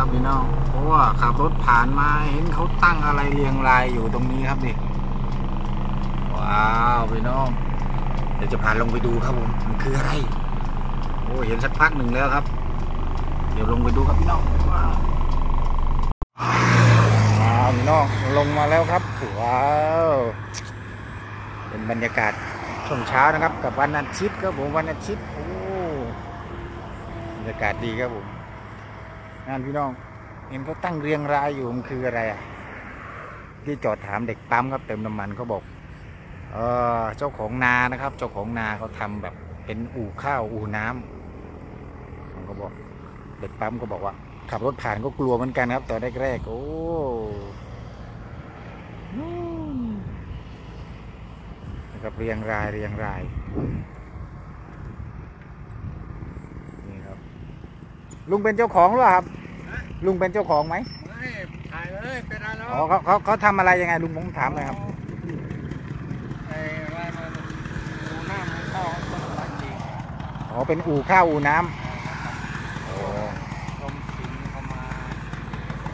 ครับพี่น้อง เพราะว่าขับรถผ่านมาเห็นเขาตั้งอะไรเรียงรายอยู่ตรงนี้ครับนี่ ว้าวพี่น้อง เดี๋ยวจะพาลงไปดูครับผมมันคืออะไร โอ้เห็นสักพักหนึ่งแล้วครับ เดี๋ยวลงไปดูครับพี่น้องว้าวว้าวพี่น้องลงมาแล้วครับว้าวเป็นบรรยากาศช่วงเช้านะครับ กับวันอาทิตย์ครับผมวันอาทิตย์โอ้บรรยากาศดีครับผม งานพี่น้อง เห็นเขาตั้งเรียงรายอยู่มันคืออะไรอะที่จอดถามเด็กปั๊มครับเติมน้ำมันเขาบอกเออเจ้าของนานะครับ เจ้าของนาเขาทำแบบเป็นอู่ข้าวอู่น้ำมันก็บอก เด็กปั๊มก็บอกว่า ขับรถผ่านก็กลัวเหมือนกันครับตอนแรกๆโอ้นะครับเรียงรายเรียงรายนี่ครับลุงเป็นเจ้าของหรือเปล่าครับ ลุงเป็นเจ้าของไหมไม่ถ่ายเลยเป็นอะไรแล้วอ๋อเขาเขาเขาทำอะไรยังไงลุงผมถามหน่อยครับไอ้อะไรมันดูหน้ามันเข้าคนละจริงอ๋อเป็นอู่ข้าวอู่น้ำอ๋อกรมศิลป์เขามา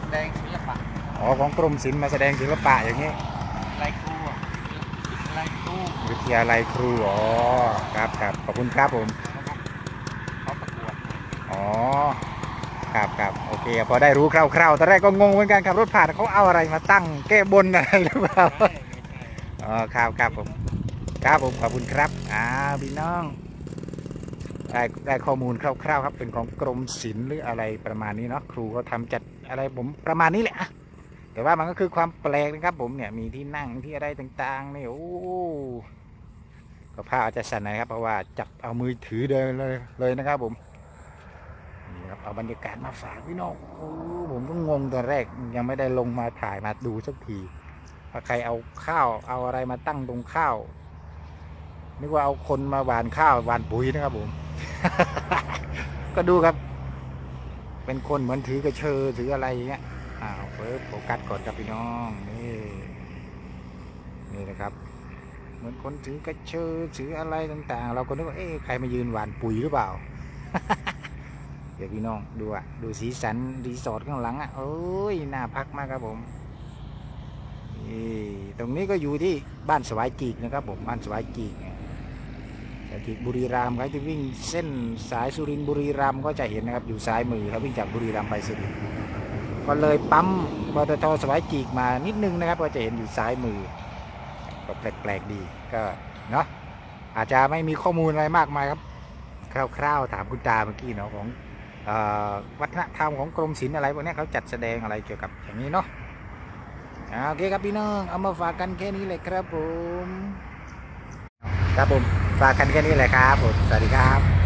แสดงศิลปะอ๋อของกรมศิลป์มาแสดงศิลปะอย่างนี้ลายครูอะลายครูวิทยาลัยครูอ๋อครับครับขอบคุณครับผมเขาประกวดอ๋อครับครับโอ เคพอได้รู้คร่าวๆตอนแรกก็งงเหมือนกันขับรถผ่านเขาเอาอะไรมาตั้งแก้บนอะไรหรือเปล่าอ๋อครับครับผมครับผมขอบคุณครับอ่าพี่น้องได้ได้ข้อมูลคร่าวๆครับ เป็นของกรมศิลป์หรืออะไรประมาณนี้เนาะครูก็ทำจัดอะไรผมประมาณนี้แหละแต่ว่ามันก็คือความแปลกนะครับ ผมเนี่ยมีที่นั่งที่อะไรต่างๆนี่โอ้ก็ภาพอาจจะสั่นนะครับ เพราะว่าจับเอามือถือเดินเลยเลยนะครับผม ครับเอาบรรยากาศมาฝากพี่น้องโอ้ผมก็งงตอนแรกยังไม่ได้ลงมาถ่ายมาดูสักทีถ้าใครเอาข้าวเอาอะไรมาตั้งตรงข้าวนึกว่าเอาคนมาหวานข้าวหวานปุ๋ยนะครับผม ก็ดูครับ เป็นคนเหมือนถือกระเชอถืออะไรอย่างเงี้ยอ้าวเฟิร์สโฟกัสก่อนครับพี่น้องนี่นี่นะครับ เหมือนคนถือกระเชอถืออะไรต่าง ๆ เราก็นึกว่าเอ๊ะใครมายืนหวานปุ๋ยหรือเปล่า เดี๋ยวพี่น้องดูอะ ดูสีสันรีสอร์ทข้างหลังอะโอ้ยน่าพักมากครับผมตรงนี้ก็อยู่ที่บ้านสวายกีกนะครับผมบ้านสวายกีกสวายกีกบุรีรัมย์ใครที่วิ่งเส้นสายสุรินทร์บุรีรัมย์ก็จะเห็นนะครับอยู่ซ้ายมือครับวิ่งจากบุรีรัมย์ไปสุรินทร์ก็เลยปั๊มปตทสวายกีกมานิดนึงนะครับก็จะเห็นอยู่ซ้ายมือ ก็แปลกๆดีก็เนาะอาจจะไม่มีข้อมูลอะไรมากมายครับ คร่าวๆถามคุณตาเมื่อกี้เนาะของ วัฒนธรรมของกรมศิลป์อะไรพวกนี้เขาจัดแสดงอะไรเกี่ยวกับอย่างนี้เนาะอ่าโอเคครับพี่น้องเอามาฝากกันแค่นี้เลยครับผม ครับผมฝากกันแค่นี้เลยครับผมสวัสดีครับ